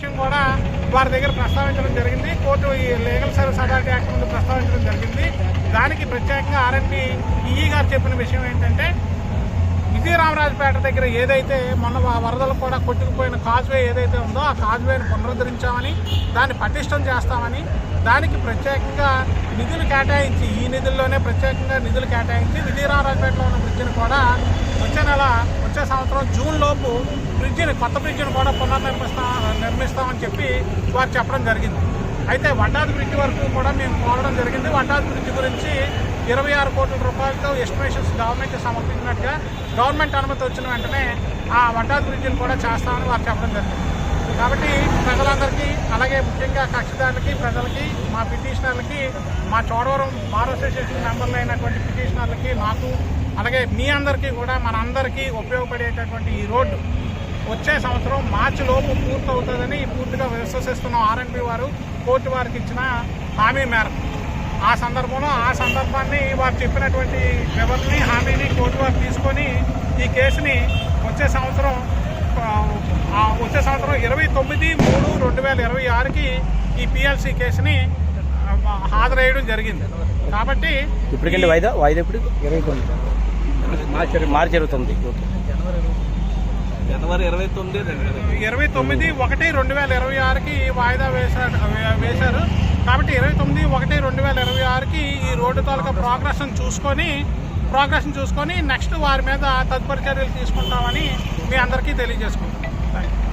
విషయం కూడా వారి దగ్గర ప్రస్తావించడం జరిగింది. కోర్టు ఈ లీగల్ సర్వీస్ అథారిటీ యాక్ట్ ముందు ప్రస్తావించడం జరిగింది. దానికి ప్రత్యేకంగా ఆర్ఎన్బి ఈఈ గారు చెప్పిన విషయం ఏంటంటే విజయరామరాజపేట దగ్గర ఏదైతే మొన్న వరదలు కూడా కొట్టుకుపోయిన కాజ్వే ఏదైతే ఉందో ఆ కాజ్వేని పునరుద్ధరించామని దాన్ని పటిష్టం చేస్తామని దానికి ప్రత్యేకంగా నిధులు కేటాయించి ఈ నిధుల్లోనే ప్రత్యేకంగా నిధులు కేటాయించి విజయరామరాజపేటలో ఉన్న బ్రిడ్జిని కూడా వచ్చే నెల వచ్చే సంవత్సరం జూన్ లోపు బ్రిడ్జిని కొత్త బ్రిడ్జిని కూడా పునర్నిర్మిస్తా నిర్మిస్తామని చెప్పి వారు చెప్పడం జరిగింది. అయితే వడ్డాది బ్రిడ్జ్ వరకు కూడా మేము కోరడం జరిగింది. వడ్డాది బ్రిడ్జ్ గురించి ఇరవై ఆరు కోట్ల రూపాయలతో ఎస్టిమేషన్స్ గవర్నమెంట్ సమర్పించినట్టుగా గవర్నమెంట్ అనుమతి వచ్చిన వెంటనే ఆ వడ్డాది బ్రిడ్జిని కూడా చేస్తామని వారు చెప్పడం జరిగింది. కాబట్టి ప్రజలందరికీ అలాగే ముఖ్యంగా కక్షిదారులకి ప్రజలకి మా పిటిషనర్లకి మా చోడవరం బార్ అసోసియేషన్ మెంబర్లు అయినటువంటి పిటిషనర్లకి నాకు అలాగే మీ అందరికీ కూడా మన అందరికీ ఉపయోగపడేటటువంటి ఈ రోడ్డు వచ్చే సంవత్సరం మార్చి లోపు పూర్తి అవుతుందని పూర్తిగా విశ్వసిస్తున్న ఆర్ఎన్బి వారు కోర్టు వారికి ఇచ్చిన హామీ మేరకు. ఆ సందర్భంలో ఆ సందర్భాన్ని వారు చెప్పినటువంటి వివరణ హామీని కోర్టు వారు తీసుకొని ఈ కేసుని వచ్చే సంవత్సరం వచ్చే సంవత్సరం ఇరవై తొమ్మిది మూడు రెండు వేల ఇరవై ఆరుకి ఈ పిఎల్సి కేసుని హాజరయ్యడం జరిగింది. కాబట్టి ఇప్పటికంటే వాయిదా? వాయిదా ఇప్పుడు ఇరవై తొమ్మిది. మార్చి జరుగుతుంది. ఓకే జనవరి ఇరవై తొమ్మిది ఇరవై. ఇరవై తొమ్మిది ఒకటి రెండు వేల ఇరవై ఆరుకి వాయిదా వేశారు వేశారు. కాబట్టి ఇరవై తొమ్మిది ఒకటి రెండు వేల ఇరవై ఆరుకి ఈ రోడ్డు తాలూకా ప్రోగ్రెషన్ చూసుకొని ప్రోగ్రెషన్ చూసుకొని నెక్స్ట్ వారి మీద తదుపరి చర్యలు తీసుకుంటామని మీ అందరికీ తెలియజేసుకుంటాం